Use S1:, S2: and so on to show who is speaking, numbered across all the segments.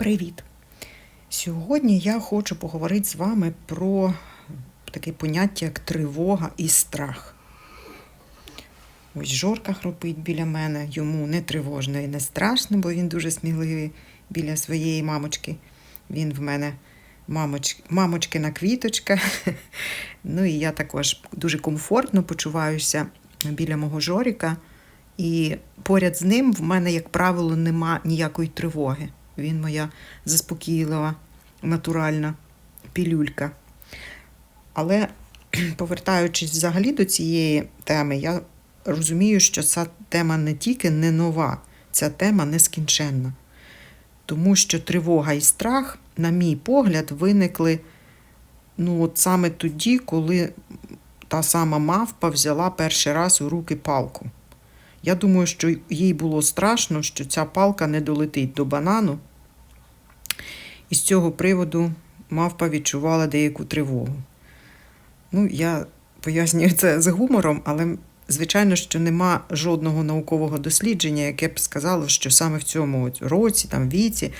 S1: Привіт! Сьогодні я хочу поговорити з вами про таке поняття, як тривога і страх. Ось Жорка хропить біля мене, йому не тривожно і не страшно, бо він дуже сміливий біля своєї мамочки. Він в мене мамоч... мамочкина квіточка. Ну і я також дуже комфортно почуваюся біля мого Жоріка. І поряд з ним в мене, як правило, нема ніякої тривоги. Він моя заспокійлива, натуральна пілюлька. Але повертаючись взагалі до цієї теми, я розумію, що ця тема не тільки не нова, ця тема нескінченна. Тому що тривога і страх, на мій погляд, виникли ну, от саме тоді, коли та сама мавпа взяла перший раз у руки палку. Я думаю, що їй було страшно, що ця палка не долетить до банану. І з цього приводу мавпа відчувала деяку тривогу. Ну, я пояснюю це з гумором, але, звичайно, що нема жодного наукового дослідження, яке б сказало, що саме в цьому році, там, віці,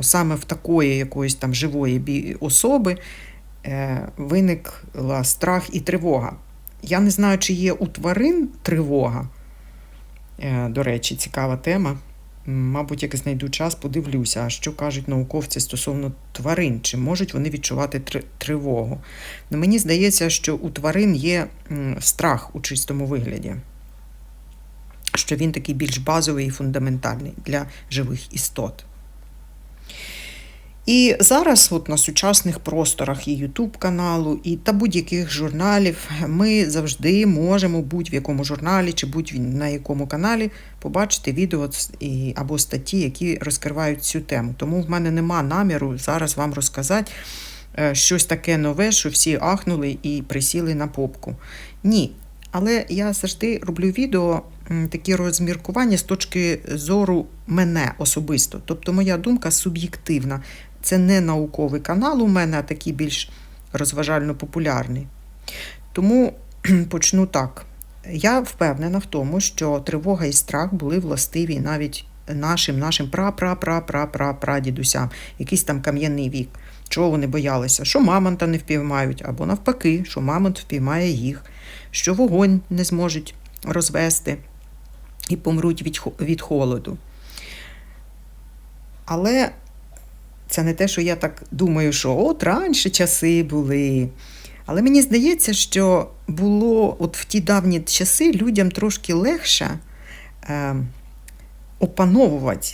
S1: саме в такої якоїсь там живої особи е, виникла страх і тривога. Я не знаю, чи є у тварин тривога. Е, До речі, цікава тема. Мабуть, як знайду час, подивлюся, що кажуть науковці стосовно тварин, чи можуть вони відчувати тривогу. Но Мені здається, що у тварин є страх у чистому вигляді, що він такий більш базовий і фундаментальний для живих істот. І зараз, от на сучасних просторах і Ютуб каналу, і та будь-яких журналів, ми завжди можемо будь-в якому журналі чи будь на якому каналі побачити відео або статті, які розкривають цю тему. Тому в мене нема наміру зараз вам розказати е, щось таке нове, що всі ахнули і присіли на попку. Ні. Але я завжди роблю відео такі розміркування з точки зору мене особисто. Тобто моя думка суб'єктивна. Це не науковий канал у мене, а такий більш розважально популярний. Тому почну так. Я впевнена в тому, що тривога і страх були властиві навіть нашим нашим якийсь там кам'яний вік. Чого вони боялися? Що мамонта не впіймають, або навпаки, що мамонт впіймає їх, що вогонь не зможуть розвести і помруть від холоду. Але це не те, що я так думаю, що от раніше часи були. Але мені здається, що було от в ті давні часи людям трошки легше е, опановувати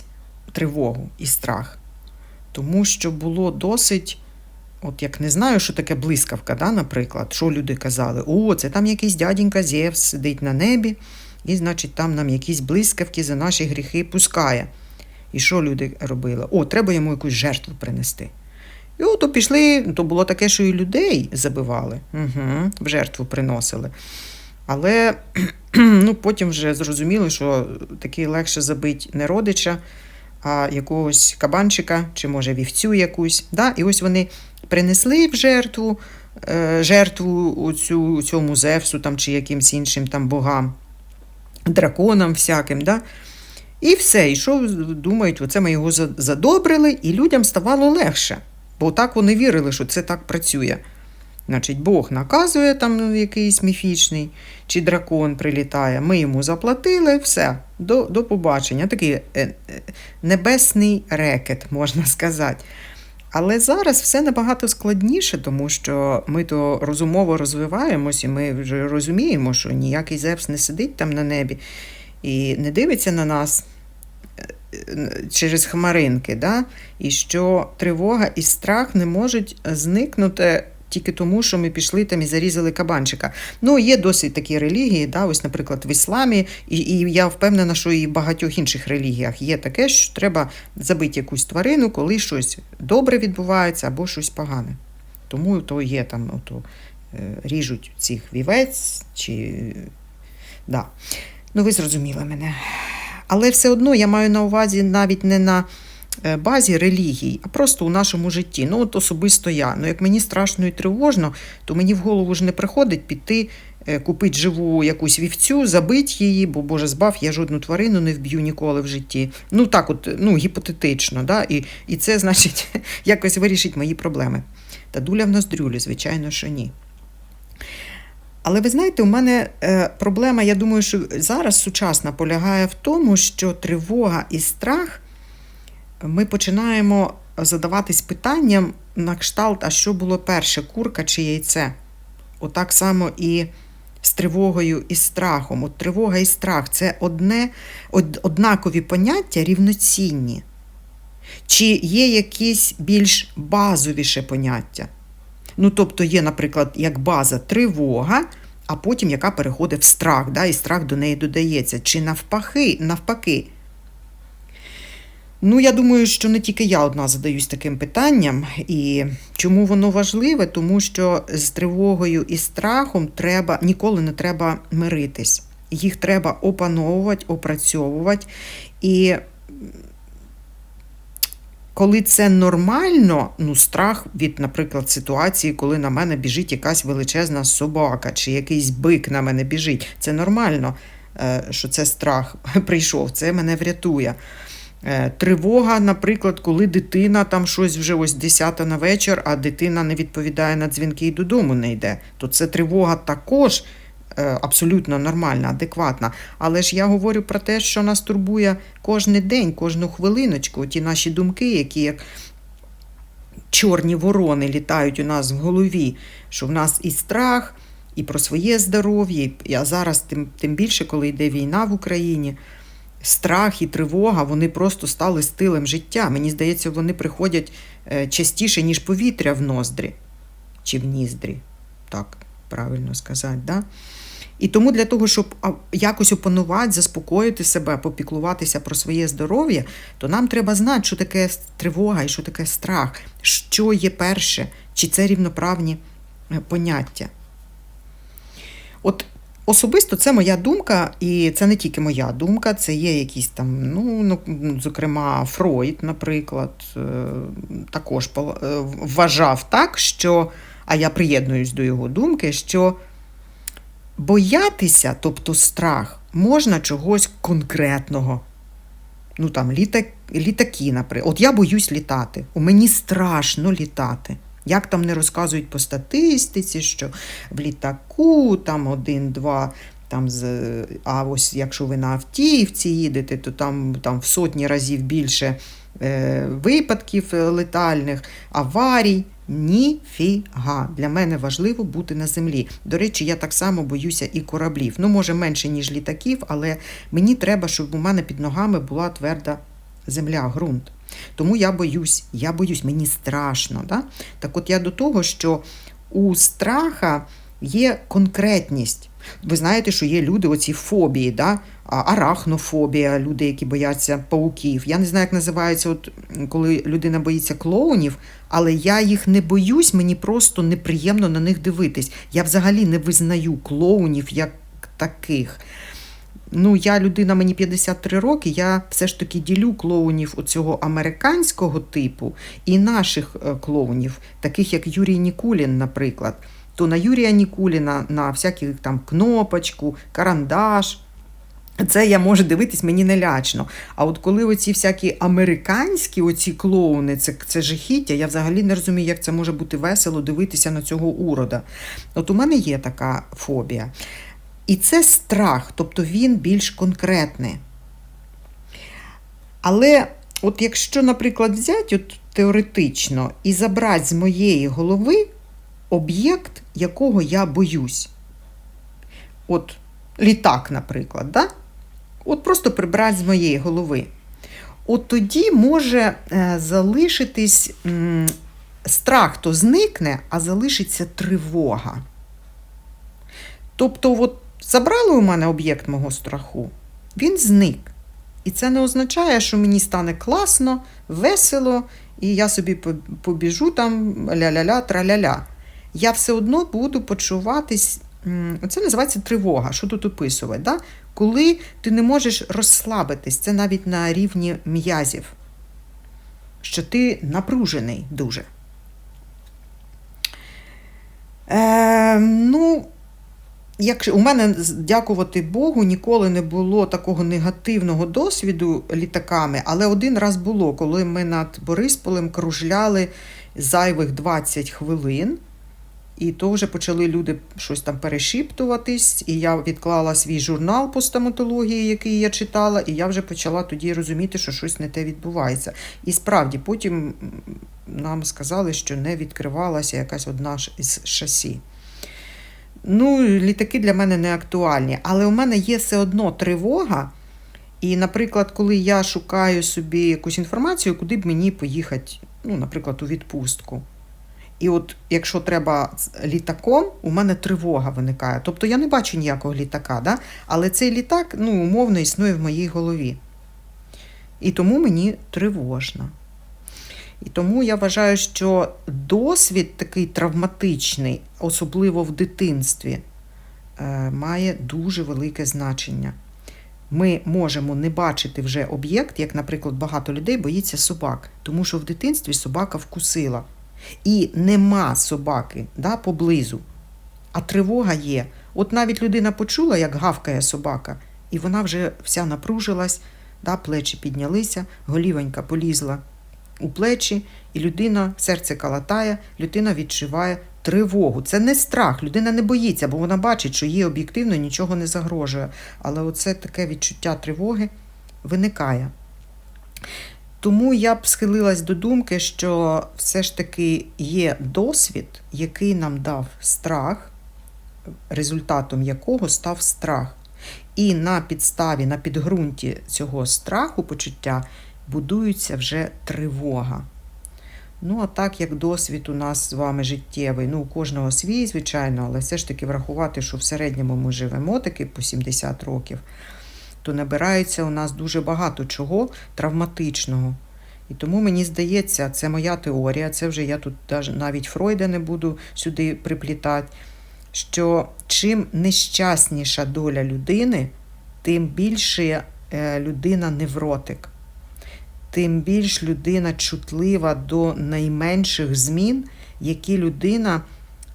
S1: тривогу і страх. Тому що було досить, от як не знаю, що таке блискавка, да, наприклад, що люди казали, о, це там якийсь дяденька Зевс сидить на небі, і, значить, там нам якісь блискавки за наші гріхи пускає. І що люди робили? О, треба йому якусь жертву принести. І от пішли, то було таке, що і людей забивали, угу, в жертву приносили. Але ну, потім вже зрозуміли, що таки легше забити не родича, а якогось кабанчика чи, може, вівцю якусь. Да? І ось вони принесли в жертву е, жертву цю, цьому Зевсу там, чи якимсь іншим там богам, драконам всяким. Да? І все, і що думають, оце ми його задобрили, і людям ставало легше. Бо так вони вірили, що це так працює. Значить, Бог наказує там ну, якийсь міфічний, чи дракон прилітає, ми йому заплатили, все, до до побачення. Такий е, е, небесний рекет, можна сказати. Але зараз все набагато складніше, тому що ми то розумово розвиваємось, і ми вже розуміємо, що ніякий Зевс не сидить там на небі і не дивиться на нас е, через хмаринки, да? і що тривога і страх не можуть зникнути. Тільки тому, що ми пішли там і зарізали кабанчика. Ну, є досить такі релігії, да, ось, наприклад, в ісламі, і і я впевнена, що і в багатьох інших релігіях є таке, що треба забити якусь тварину, коли щось добре відбувається або щось погане. Тому то є там, ото, е, ріжуть цих вівець чи. Да. Ну, ви зрозуміли мене. Але все одно я маю на увазі навіть не на е, базі релігій, а просто у нашому житті. Ну, от особисто я. Ну, як мені страшно і тривожно, то мені в голову ж не приходить піти е, купити живу якусь вівцю, забити її, бо Боже збав, я жодну тварину не вб'ю ніколи в житті. Ну так, от, ну, гіпотетично, да? і, і це, значить, якось вирішить мої проблеми. Та дуля в ноздрюлі, звичайно, що ні. Але ви знаєте, у мене е, проблема, я думаю, що зараз сучасна полягає в тому, що тривога і страх ми починаємо задаватись питанням на кшталт, а що було перше, курка чи яйце? Отак само і з тривогою і страхом. От тривога і страх це одне, однакові поняття рівноцінні. Чи є якісь більш базовіше поняття? Ну, тобто є, наприклад, як база тривога, а потім яка переходить в страх, да, і страх до неї додається. Чи навпаки, навпаки. Ну, я думаю, що не тільки я одна задаюсь таким питанням. І чому воно важливе? Тому що з тривогою і страхом треба ніколи не треба миритись. Їх треба опановувати, опрацьовувати. І коли це нормально, ну, страх від, наприклад, ситуації, коли на мене біжить якась величезна собака, чи якийсь бик на мене біжить, це нормально, е, що це страх прийшов, це мене врятує. Е, тривога, наприклад, коли дитина там щось вже ось 10 на вечір, а дитина не відповідає на дзвінки і додому не йде, то це тривога також абсолютно нормальна, адекватна. Але ж я говорю про те, що нас турбує кожен день, кожну хвилиночку, ті наші думки, які як чорні ворони літають у нас в голові, що в нас і страх, і про своє здоров'я, а зараз тим, тим більше, коли йде війна в Україні страх і тривога вони просто стали стилем життя. Мені здається, вони приходять е, частіше, ніж повітря в ноздрі чи в ніздрі. Так, правильно сказати. Да? І тому для того, щоб якось опанувати, заспокоїти себе, попіклуватися про своє здоров'я, то нам треба знати, що таке тривога і що таке страх, що є перше, чи це рівноправні е, поняття. От Особисто це моя думка, і це не тільки моя думка, це є якісь там, ну, ну зокрема, Фройд, наприклад, е, також е, вважав так, що, а я приєднуюсь до його думки, що боятися, тобто страх, можна чогось конкретного. Ну там літак, літаки, наприклад. От я боюсь літати. У мені страшно літати. Як там не розказують по статистиці, що в літаку там один-два. Там з, А ось якщо ви на автівці їдете, то там там в сотні разів більше е, випадків летальних, аварій. Ніфіга. Для мене важливо бути на землі. До речі, я так само боюся і кораблів. Ну, може, менше, ніж літаків, але мені треба, щоб у мене під ногами була тверда земля, ґрунт. Тому я боюсь, я боюсь, мені страшно. Да? Так от я до того, що у страха є конкретність. Ви знаєте, що є люди, оці фобії, да? Арахнофобія, люди, які бояться пауків. Я не знаю, як називається, от, коли людина боїться клоунів, але я їх не боюсь, мені просто неприємно на них дивитись. Я взагалі не визнаю клоунів як таких. Ну, я людина, мені 53 роки, я все ж таки ділю клоунів цього американського типу і наших е, клоунів, таких як Юрій Нікулін, наприклад. То на Юрія Нікуліна, на всякі там кнопочку, карандаш. Це я можу дивитись, мені не лячно. А от коли оці всякі американські оці клоуни, це це жахіття, я взагалі не розумію, як це може бути весело дивитися на цього урода. От у мене є така фобія. І це страх, тобто він більш конкретний. Але, от якщо, наприклад, взяти от теоретично і забрати з моєї голови об'єкт, якого я боюсь, от літак, наприклад, да? От просто прибрати з моєї голови, от тоді може е, залишитись страх, то зникне, а залишиться тривога. Тобто, от Забрали у мене об'єкт мого страху, він зник. І це не означає, що мені стане класно, весело, і я собі побіжу там ля-ля-ля, траля-ля. Я все одно буду почуватись. Це називається тривога, що тут описувати. Да? Коли ти не можеш розслабитись, це навіть на рівні м'язів, що ти напружений дуже. Е, Ну, Як у мене, дякувати Богу, ніколи не було такого негативного досвіду літаками, але один раз було, коли ми над Борисполем кружляли зайвих 20 хвилин. І то вже почали люди щось там перешіптуватись, і я відклала свій журнал по стоматології, який я читала, і я вже почала тоді розуміти, що щось не те відбувається. І справді потім нам сказали, що не відкривалася якась одна із шасі. Ну, літаки для мене не актуальні, але у мене є все одно тривога. І, наприклад, коли я шукаю собі якусь інформацію, куди б мені поїхати, ну, наприклад, у відпустку. І от якщо треба літаком, у мене тривога виникає. Тобто я не бачу ніякого літака, да? але цей літак ну, умовно існує в моїй голові. І тому мені тривожно. І тому я вважаю, що досвід такий травматичний, особливо в дитинстві, е, має дуже велике значення. Ми можемо не бачити вже об'єкт, як, наприклад, багато людей боїться собак, тому що в дитинстві собака вкусила. І нема собаки да, поблизу, а тривога є. От навіть людина почула, як гавкає собака, і вона вже вся напружилась, да, плечі піднялися, голівонька полізла у плечі, і людина серце калатає, людина відчуває тривогу. Це не страх, людина не боїться, бо вона бачить, що їй об'єктивно нічого не загрожує. Але оце таке відчуття тривоги виникає. Тому я б схилилась до думки, що все ж таки є досвід, який нам дав страх, результатом якого став страх. І на підставі, на підґрунті цього страху почуття будується вже тривога. Ну, а так як досвід у нас з вами життєвий, ну, у кожного свій, звичайно, але все ж таки врахувати, що в середньому ми живемо таки по 70 років, то набирається у нас дуже багато чого травматичного. І тому мені здається, це моя теорія, це вже я тут навіть Фройда не буду сюди приплітати, що чим нещасніша доля людини, тим більше е, людина невротик, тим більш людина чутлива до найменших змін, які людина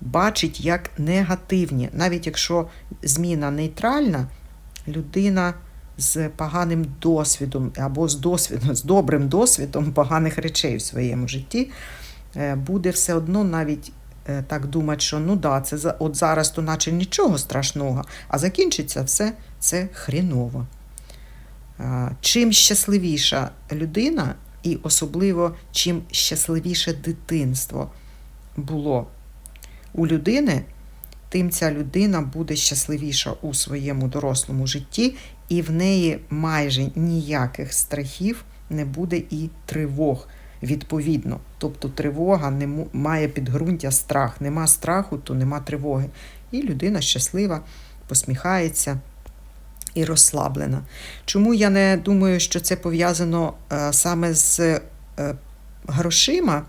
S1: бачить як негативні. Навіть якщо зміна нейтральна, людина з поганим досвідом або з досвідом, з добрим досвідом поганих речей в своєму житті е, буде все одно навіть е, так думати, що ну да, це от зараз то наче нічого страшного, а закінчиться все це хріново. Чим щасливіша людина, і особливо чим щасливіше дитинство було у людини, тим ця людина буде щасливіша у своєму дорослому житті, і в неї майже ніяких страхів не буде і тривог. Відповідно, тобто тривога не має підґрунтя страх. Нема страху, то нема тривоги. І людина щаслива, посміхається і розслаблена. Чому я не думаю, що це пов'язано е, саме з е, грошима?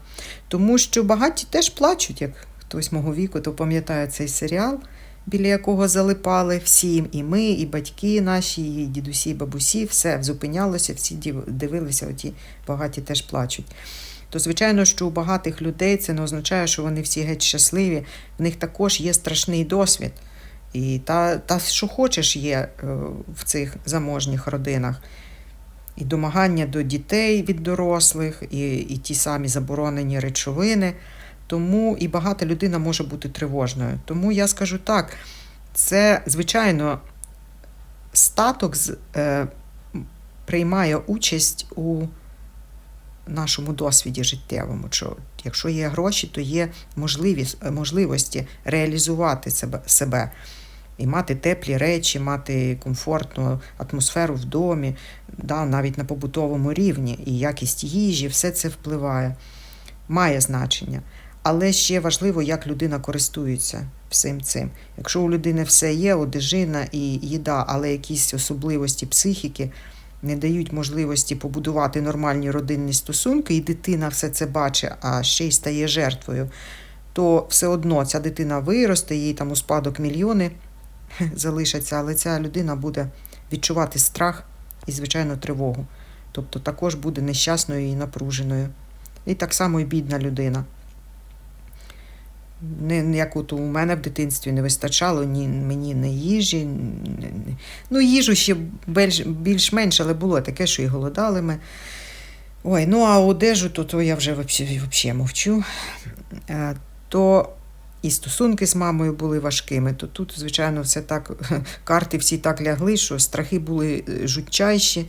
S1: Тому що багаті теж плачуть, як хтось мого віку, то пам'ятає цей серіал, біля якого залипали всім, і ми, і батьки наші, і дідусі, і бабусі, все зупинялося, всі дивилися, оті багаті теж плачуть. То, звичайно, що у багатих людей це не означає, що вони всі геть щасливі. В них також є страшний досвід. І та, та що хочеш є е, в цих заможніх родинах. І домагання до дітей від дорослих, і, і ті самі заборонені речовини. Тому і багата людина може бути тривожною. Тому я скажу так: це, звичайно, статок е, приймає участь у нашому досвіді життєвому. Що якщо є гроші, то є можливість, можливості реалізувати себе, себе і мати теплі речі, мати комфортну атмосферу в домі, да, навіть на побутовому рівні, і якість їжі, все це впливає, має значення. Але ще важливо, як людина користується всім цим. Якщо у людини все є, одежина і їда, але якісь особливості психіки не дають можливості побудувати нормальні родинні стосунки, і дитина все це бачить, а ще й стає жертвою, то все одно ця дитина виросте, їй там у спадок мільйони залишаться, але ця людина буде відчувати страх і, звичайно, тривогу. Тобто також буде нещасною і напруженою. І так само і бідна людина. Не, як от у мене в дитинстві не вистачало ні мені не їжі. ні- ні- Ну, їжу ще більш- більш-менш, але було таке, що і голодали ми. Ой, ну а одежу, то, то я вже взагалі мовчу. Е, То і стосунки з мамою були важкими, то тут, звичайно, все так, карти всі так лягли, що страхи були е, жутчайші.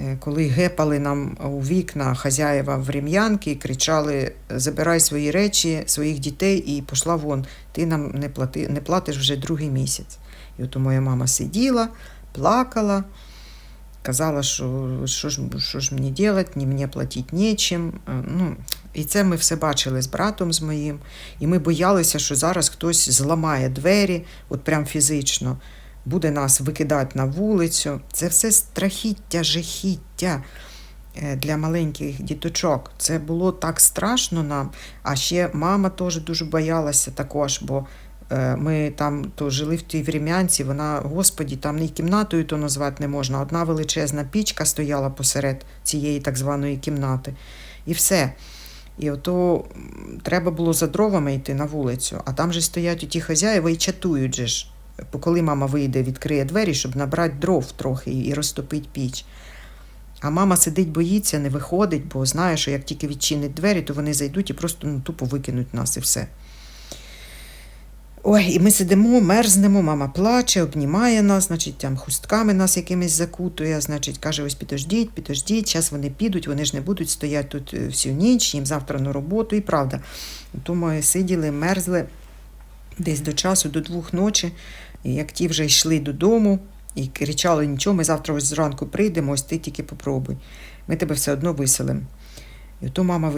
S1: Е, Коли гепали нам у вікна хазяєва врем'янки і кричали: забирай свої речі, своїх дітей і пішла вон, ти нам не, плати, не платиш вже другий місяць. І от моя мама сиділа, плакала, казала, що що ж, що ж мені робити, ні мені платити нічим. Е, Ну, і це ми все бачили з братом з моїм. І ми боялися, що зараз хтось зламає двері, от прям фізично, буде нас викидати на вулицю. Це все страхіття, жахіття е, для маленьких діточок. Це було так страшно нам. А ще мама теж дуже боялася також, бо е, ми там то жили в тій врем'янці, вона, господі, там і кімнатою то назвати не можна. Одна величезна пічка стояла посеред цієї так званої кімнати. І все. І ото треба було за дровами йти на вулицю, а там же стоять оті хазяїва і чатують же ж. Коли мама вийде, відкриє двері, щоб набрати дров трохи і розтопити піч. А мама сидить, боїться, не виходить, бо знає, що як тільки відчинить двері, то вони зайдуть і просто ну, тупо викинуть нас і все. Ой, і ми сидимо, мерзнемо, мама плаче, обнімає нас, значить, там хустками нас якимись закутує, значить, каже, ось підождіть, підождіть, зараз вони підуть, вони ж не будуть стояти тут е, всю ніч, їм завтра на роботу, і правда. То сиділи, мерзли десь до часу, до двох ночі, і як ті вже йшли додому і кричали, нічого, ми завтра ось зранку прийдемо, ось ти тільки попробуй. Ми тебе все одно виселимо. І то мама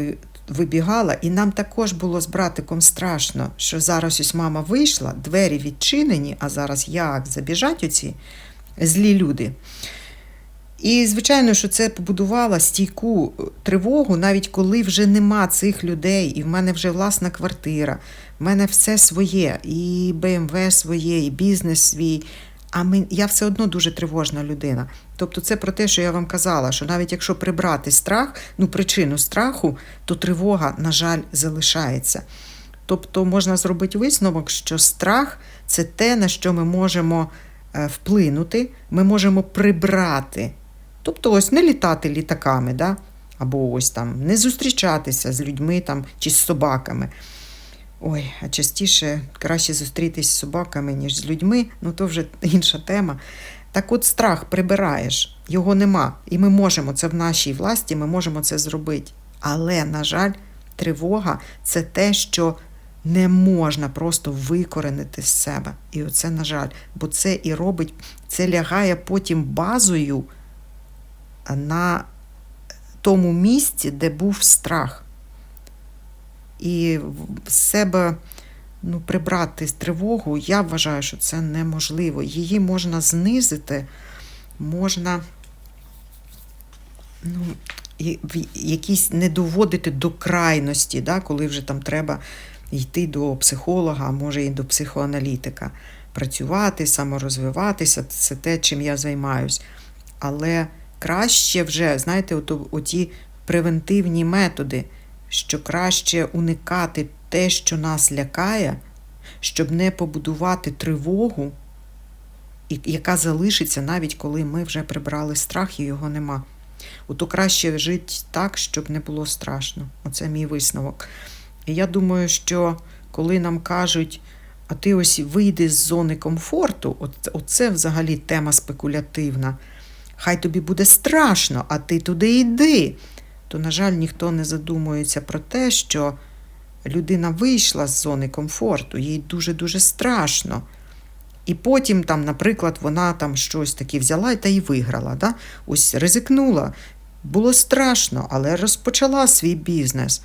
S1: вибігала, і нам також було з братиком страшно, що зараз ось мама вийшла, двері відчинені, а зараз як забіжать оці злі люди. І, звичайно, що це побудувало стійку тривогу, навіть коли вже нема цих людей, і в мене вже власна квартира, в мене все своє, і БМВ своє, і бізнес свій. А ми, я все одно дуже тривожна людина. Тобто, це про те, що я вам казала, що навіть якщо прибрати страх, ну причину страху, то тривога, на жаль, залишається. Тобто можна зробити висновок, що страх це те, на що ми можемо е, вплинути, ми можемо прибрати. Тобто, ось не літати літаками, да? або ось там не зустрічатися з людьми там, чи з собаками. Ой, а частіше краще зустрітись з собаками, ніж з людьми, ну то вже інша тема. Так от страх прибираєш, його нема. І ми можемо це в нашій власті, ми можемо це зробити. Але, на жаль, тривога це те, що не можна просто викоренити з себе. І оце, на жаль, бо це і робить, це лягає потім базою на тому місці, де був страх. І в себе ну, прибрати тривогу, я вважаю, що це неможливо. Її можна знизити, можна ну, якісь не доводити до крайності, да, коли вже там треба йти до психолога, а може і до психоаналітика. Працювати, саморозвиватися це те, чим я займаюсь. Але краще вже, знаєте, оті превентивні методи, що краще уникати те, що нас лякає, щоб не побудувати тривогу, яка залишиться навіть коли ми вже прибрали страх і його нема. Ото краще жити так, щоб не було страшно. Оце мій висновок. І я думаю, що коли нам кажуть, а ти ось вийди з зони комфорту, оце взагалі тема спекулятивна. Хай тобі буде страшно, а ти туди йди. То, на жаль, ніхто не задумується про те, що людина вийшла з зони комфорту, їй дуже-дуже страшно. І потім, там, наприклад, вона там щось таке взяла та й виграла. Да? Ось ризикнула. Було страшно, але розпочала свій бізнес.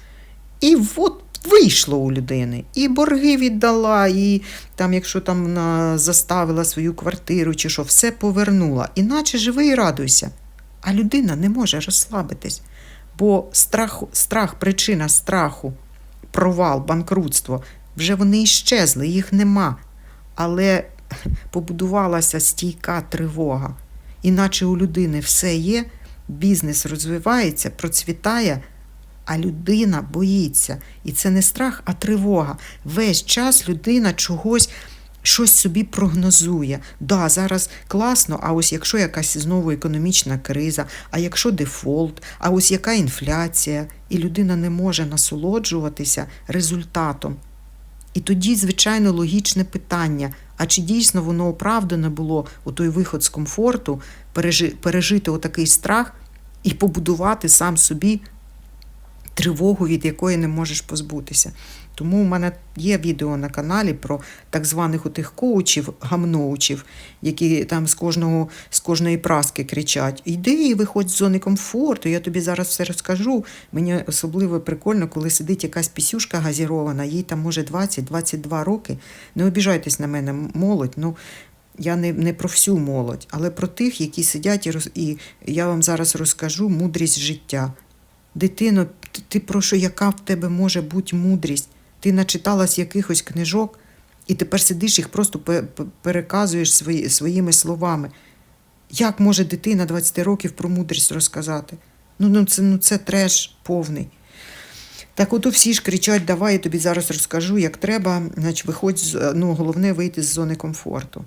S1: І от вийшло у людини. І борги віддала, і там, якщо там заставила свою квартиру чи що, все повернула. Іначе живи і радуйся. А людина не може розслабитись, бо страх, страх причина страху, провал, банкрутство, вже вони іщезли, їх нема. Але побудувалася стійка тривога. Іначе у людини все є, бізнес розвивається, процвітає, А людина боїться. І це не страх, а тривога. Весь час людина чогось. Щось собі прогнозує. Да, зараз класно, а ось якщо якась знову економічна криза, а якщо дефолт, а ось яка інфляція, і людина не може насолоджуватися результатом. І тоді, звичайно, логічне питання: а чи дійсно воно оправдане було у той виход з комфорту, пережи, пережити отакий страх і побудувати сам собі тривогу, від якої не можеш позбутися. Тому у мене є відео на каналі про так званих отих коучів, гамноучів, які там з кожного з кожної праски кричать: Йди і виходь з зони комфорту, я тобі зараз все розкажу. Мені особливо прикольно, коли сидить якась пісюшка газірована, їй там може 20-22 роки. Не обіжайтесь на мене, молодь. ну я не, не про всю молодь, але про тих, які сидять і роз... і я вам зараз розкажу мудрість життя. Дитино, ти, ти про що, яка в тебе може бути мудрість? Ти начиталась якихось книжок, і тепер сидиш їх просто пе- пе- переказуєш свої, своїми словами. Як може дитина 20 років про мудрість розказати? Ну, ну, це, ну це треш повний. Так от всі ж кричать, давай я тобі зараз розкажу, як треба, значить, виходь, ну, головне вийти з зони комфорту.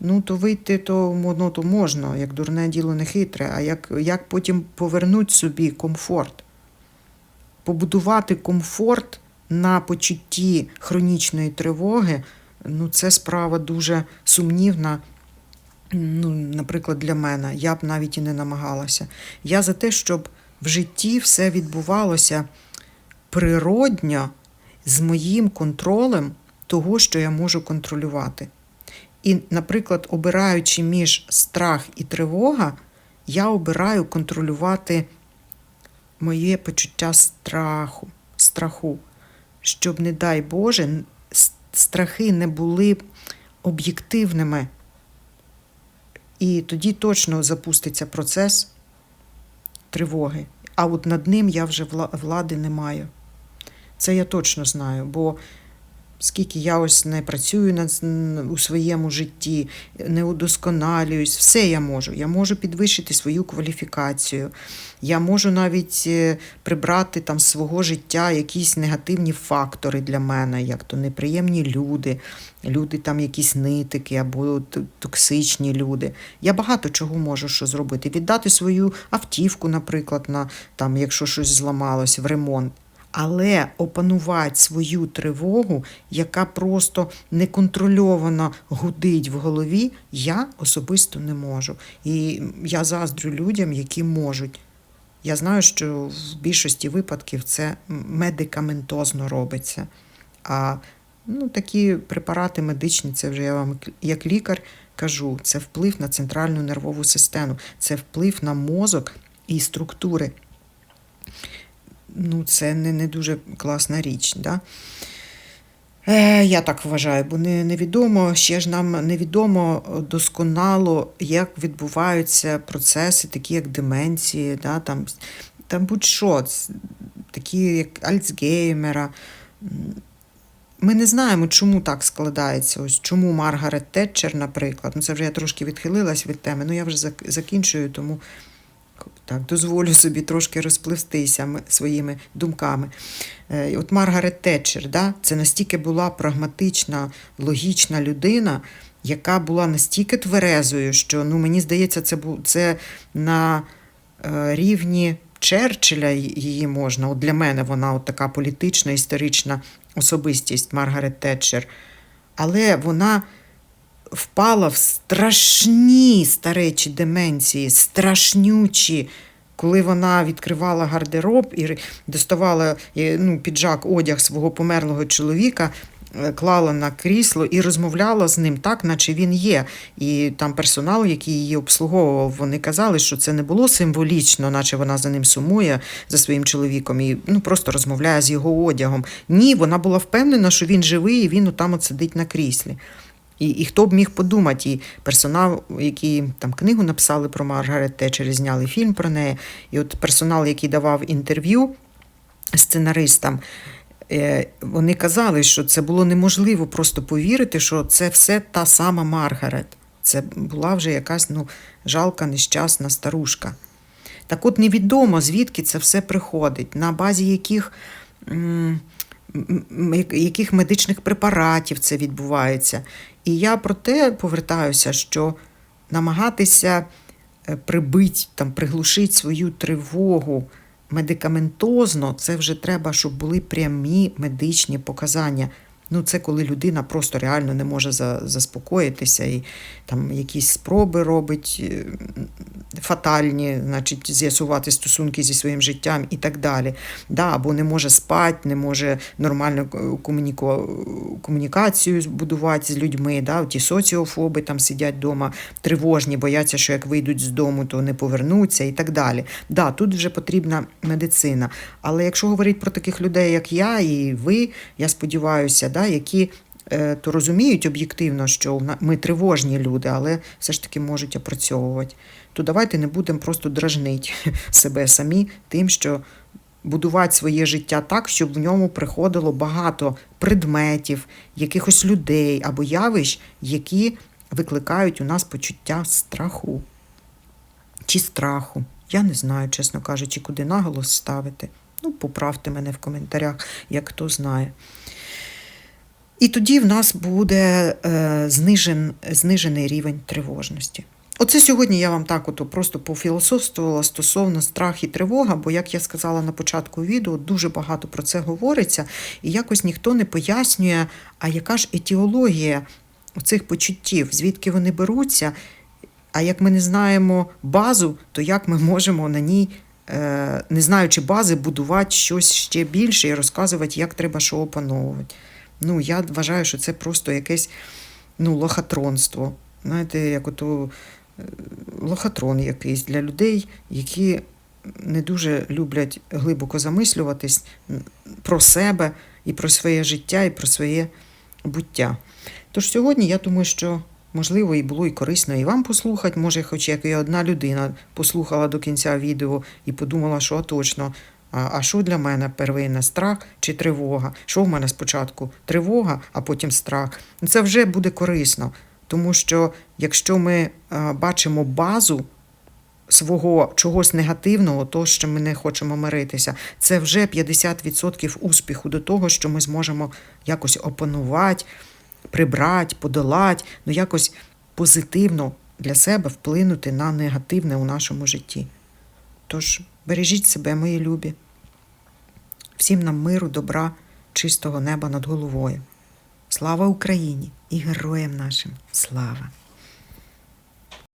S1: Ну, то вийти то, ну, то можна, як дурне діло не хитре, а як, як потім повернути собі комфорт? Побудувати комфорт на почутті хронічної тривоги, ну, це справа дуже сумнівна. Ну, наприклад, для мене. Я б навіть і не намагалася. Я за те, щоб в житті все відбувалося природньо з моїм контролем того, що я можу контролювати. І, наприклад, обираючи між страх і тривога, я обираю контролювати моє почуття страху, страху, щоб, не дай Боже, страхи не були об'єктивними. І тоді точно запуститься процес тривоги. А от над ним я вже влади не маю. Це я точно знаю, бо скільки я ось не працюю над, у своєму житті, не удосконалююсь, все я можу. Я можу підвищити свою кваліфікацію. Я можу навіть е, прибрати там з свого життя якісь негативні фактори для мене, як то неприємні люди, люди там якісь нитики або токсичні люди. Я багато чого можу що зробити. Віддати свою автівку, наприклад, на там, якщо щось зламалось в ремонт. Але опанувати свою тривогу, яка просто неконтрольовано гудить в голові, я особисто не можу. І я заздрю людям, які можуть. Я знаю, що в більшості випадків це медикаментозно робиться. А ну, такі препарати медичні, це вже я вам як лікар кажу, це вплив на центральну нервову систему, це вплив на мозок і структури. Ну, це не, не дуже класна річ. Да? Е, я так вважаю, бо не, невідомо, ще ж нам невідомо досконало, як відбуваються процеси, такі як деменції, да, там, там будь-що, такі як Альцгеймера. Ми не знаємо, чому так складається. Ось чому Маргарет Тетчер, наприклад. Ну, це вже я трошки відхилилась від теми, ну я вже зак- закінчую, тому так, дозволю собі трошки розпливстися ми- своїми думками. Е, От Маргарет Тетчер, да, це настільки була прагматична, логічна людина, яка була настільки тверезою, що ну, мені здається, це, бу- це на е, рівні Черчилля її можна. От для мене вона от така політична, історична особистість Маргарет Тетчер. Але вона впала в страшні старечі деменції, страшнючі. Коли вона відкривала гардероб і доставала е, ну, піджак, одяг свого померлого чоловіка, е, клала на крісло і розмовляла з ним так, наче він є. І там персонал, який її обслуговував, вони казали, що це не було символічно, наче вона за ним сумує за своїм чоловіком і ну, просто розмовляє з його одягом. Ні, вона була впевнена, що він живий і він отам от сидить на кріслі. І, і хто б міг подумати, і персонал, який там книгу написали про Маргарет Тетчер, зняли фільм про неї, і от персонал, який давав інтерв'ю сценаристам, е, вони казали, що це було неможливо просто повірити, що це все та сама Маргарет. Це була вже якась ну, жалка, нещасна старушка. Так от невідомо, звідки це все приходить, на базі яких, м, яких медичних препаратів це відбувається. І я про те повертаюся, що намагатися е, прибити, там, приглушити свою тривогу медикаментозно, це вже треба, щоб були прямі медичні показання. Ну, це коли людина просто реально не може за, заспокоїтися і там якісь спроби робить е, фатальні, значить, з'ясувати стосунки зі своїм життям і так далі. Да, або не може спати, не може нормально комуніку- комунікацію будувати з людьми. Да, ті соціофоби там сидять вдома, тривожні, бояться, що як вийдуть з дому, то не повернуться і так далі. Да, тут вже потрібна медицина. Але якщо говорити про таких людей, як я і ви, я сподіваюся, да, які е, то розуміють об'єктивно, що ми тривожні люди, але все ж таки можуть опрацьовувати. То давайте не будемо просто дражнити себе самі тим, що будувати своє життя так, щоб в ньому приходило багато предметів, якихось людей або явищ, які викликають у нас почуття страху чи страху. Я не знаю, чесно кажучи, куди наголос ставити. Ну, поправте мене в коментарях, як хто знає. І тоді в нас буде е, знижен, знижений рівень тривожності. Оце сьогодні я вам так от просто пофілософствувала стосовно страх і тривога, бо, як я сказала на початку відео, дуже багато про це говориться, і якось ніхто не пояснює, а яка ж етіологія цих почуттів, звідки вони беруться. А як ми не знаємо базу, то як ми можемо на ній, е, не знаючи бази, будувати щось ще більше і розказувати, як треба що опановувати. Ну, я вважаю, що це просто якесь ну, лохотронство. Знаєте, як ото е, лохотрон якийсь для людей, які не дуже люблять глибоко замислюватись про себе і про своє життя, і про своє буття. Тож сьогодні я думаю, що можливо і було і корисно і вам послухати. Може, хоч як і одна людина послухала до кінця відео і подумала, що точно. А, що для мене первинне страх чи тривога? Що в мене спочатку тривога, а потім страх? Це вже буде корисно, тому що якщо ми бачимо базу свого чогось негативного, то що ми не хочемо миритися, це вже 50% успіху до того, що ми зможемо якось опанувати, прибрати, подолати, ну якось позитивно для себе вплинути на негативне у нашому житті. Тож бережіть себе, мої любі. Всім нам миру, добра, чистого неба над головою. Слава Україні і героям нашим! Слава!